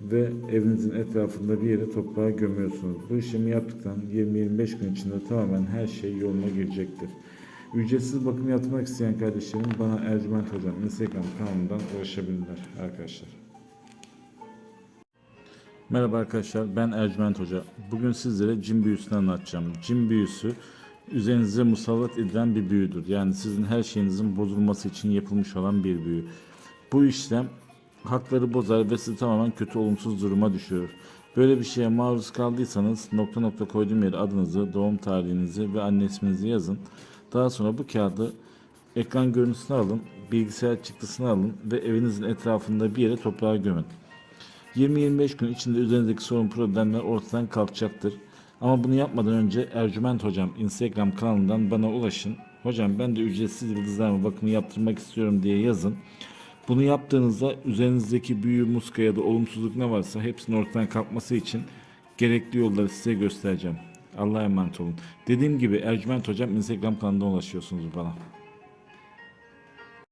ve evinizin etrafında bir yere toprağa gömüyorsunuz. Bu işlemi yaptıktan 20-25 gün içinde tamamen her şey yoluna girecektir. Ücretsiz bakım yaptırmak isteyen kardeşlerim bana Ercüment Hocam Instagram kanalından ulaşabilirler arkadaşlar. Merhaba arkadaşlar ben Ercüment Hoca. Bugün sizlere cin büyüsünü anlatacağım. Cin büyüsü üzerinize musallat edilen bir büyüdür. Yani sizin her şeyinizin bozulması için yapılmış olan bir büyü. Bu işlem hakları bozar ve sizi tamamen kötü olumsuz duruma düşürür. Böyle bir şeye maruz kaldıysanız nokta nokta koyduğum yere adınızı, doğum tarihinizi ve anne isminizi yazın. Daha sonra bu kağıdı ekran görüntüsünü alın, bilgisayar çıktısını alın ve evinizin etrafında bir yere toprağa gömün. 20-25 gün içinde üzerinizdeki sorun problemler ortadan kalkacaktır. Ama bunu yapmadan önce Ercüment Hocam Instagram kanalından bana ulaşın. Hocam ben de ücretsiz yıldızlarma bakımı yaptırmak istiyorum diye yazın. Bunu yaptığınızda üzerinizdeki büyü, muska ya da olumsuzluk ne varsa hepsinin ortadan kalkması için gerekli yolları size göstereceğim. Allah'a emanet olun. Dediğim gibi Ercüment Hocam Instagram kanalından ulaşıyorsunuz bana.